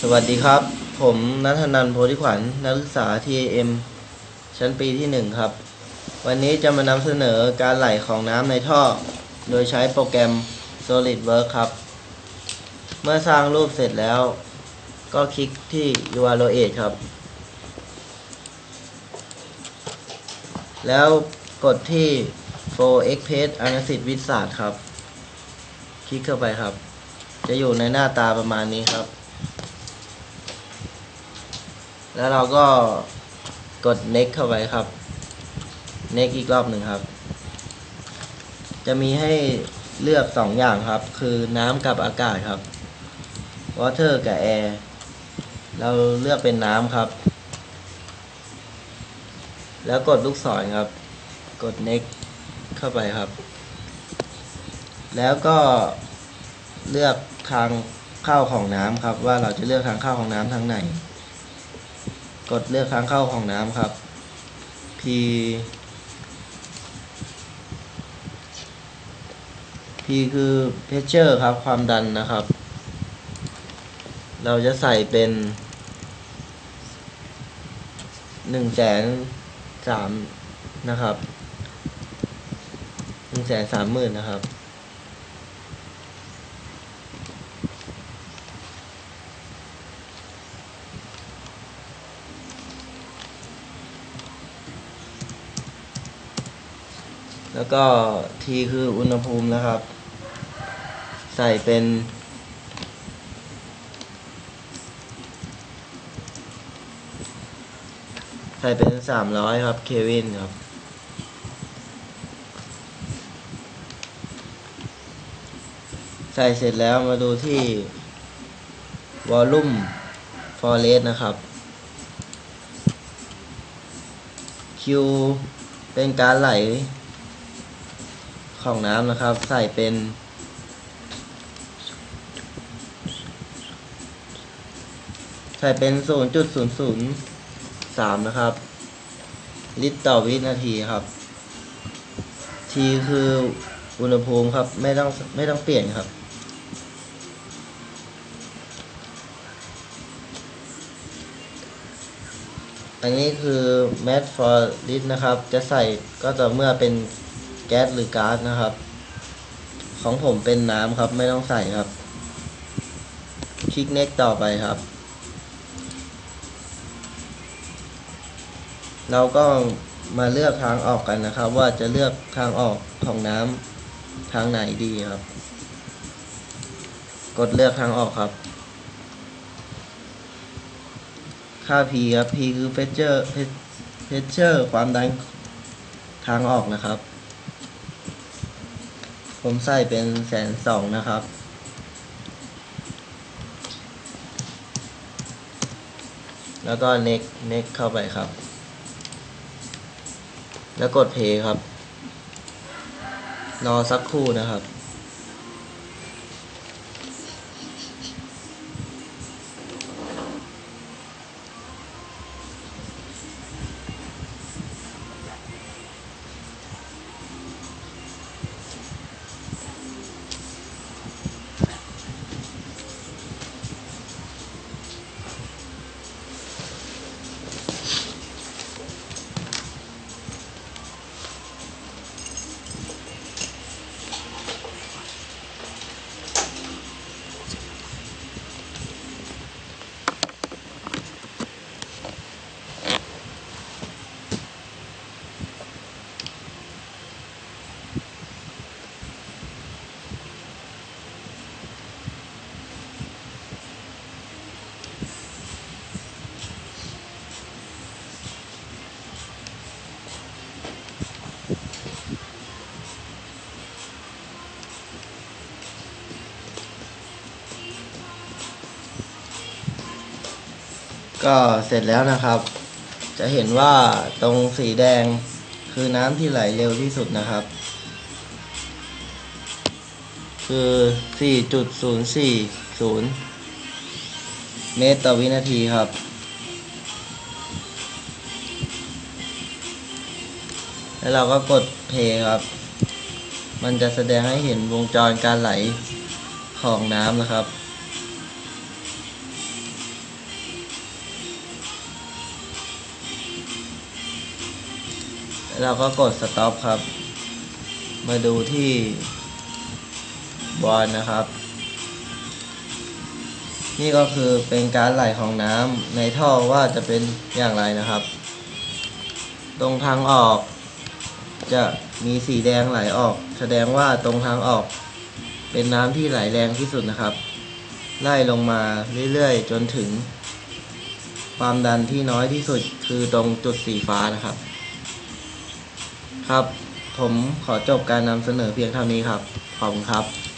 สวัสดีครับ ผมนัทนันโพธิขวัญนักศึกษา TAM ชั้นปีที่หนึ่งครับ วันนี้จะมานำเสนอการไหลของน้ำในท่อ โดยใช้โปรแกรม SolidWorks ครับ เมื่อสร้างรูปเสร็จแล้ว ก็คลิกที่ Evaluate ครับ แล้วกดที่ For Express อนาสิตวิศาสตร์ครับ คลิกเข้าไปครับ จะอยู่ในหน้าตาประมาณนี้ครับ แล้วเราก็กด next เข้าไปครับ next อีกรอบหนึ่งครับ จะมีให้เลือกสองอย่างครับ คือน้ำกับอากาศครับ water กับ air เราเลือกเป็นน้ำครับ แล้วกดลูกศรครับ กด next เข้าไปครับ แล้วก็เลือกทางเข้าของน้ำครับ ว่าเราจะเลือกทางเข้าของน้ำทางไหน กดเลือกทางเข้าของน้ำครับ P P คือ pressure ครับ ความดันนะครับ เราจะใส่เป็นหนึ่งแสนสามนะครับหนึ่งแสนสามหมื่นนะครับ แล้วก็ T คืออุณหภูมินะครับ ใส่เป็นใส่เป็นสามร้อยครับ เควินครับ ใส่เสร็จแล้วมาดูที่วอลลุ่มฟอเรสนะครับ Q เป็นการไหล ของน้ำนะครับ ใส่เป็น ใส่เป็น 0.003 นะครับ ลิตรต่อวินาทีครับ T คืออุณหภูมิครับ ไม่ต้องไม่ต้องเปลี่ยนครับอันนี้คือ mat for lit นะครับ จะใส่ก็ต่อเมื่อเป็น แก๊สหรือก๊าซนะครับ ของผมเป็นน้ำครับ ไม่ต้องใส่ครับ คลิก next ต่อไปครับ เราก็มาเลือกทางออกกันนะครับ ว่าจะเลือกทางออกของน้ำทางไหนดีครับ กดเลือกทางออกครับ ค่า P ครับ P คือ pressure pressure ความดันทางออกนะครับ ผมใส่เป็นแสนสองนะครับ แล้วก็ next next เข้าไปครับ แล้วกด play ครับ รอสักครู่นะครับ ก็เสร็จแล้วนะครับ จะเห็นว่าตรงสีแดงคือน้ำที่ไหลเร็วที่สุดนะครับ คือ 4.040 เมตรต่อวินาทีครับ แล้วเราก็กดเพย์ครับ มันจะแสดงให้เห็นวงจรการไหลของน้ำนะครับ เราก็กดสต็อปครับ มาดูที่บอลนะครับ นี่ก็คือเป็นการไหลของน้ำในท่อว่าจะเป็นอย่างไรนะครับ ตรงทางออก จะมีสีแดงไหลออก แสดงว่าตรงทางออกเป็นน้ำที่ไหลแรงที่สุดนะครับ ไล่ลงมาเรื่อยๆ จนถึง ความดันที่น้อยที่สุดคือตรงจุดสีฟ้านะครับ ครับ ผมขอจบการนำเสนอเพียงเท่านี้ครับ ขอบคุณครับ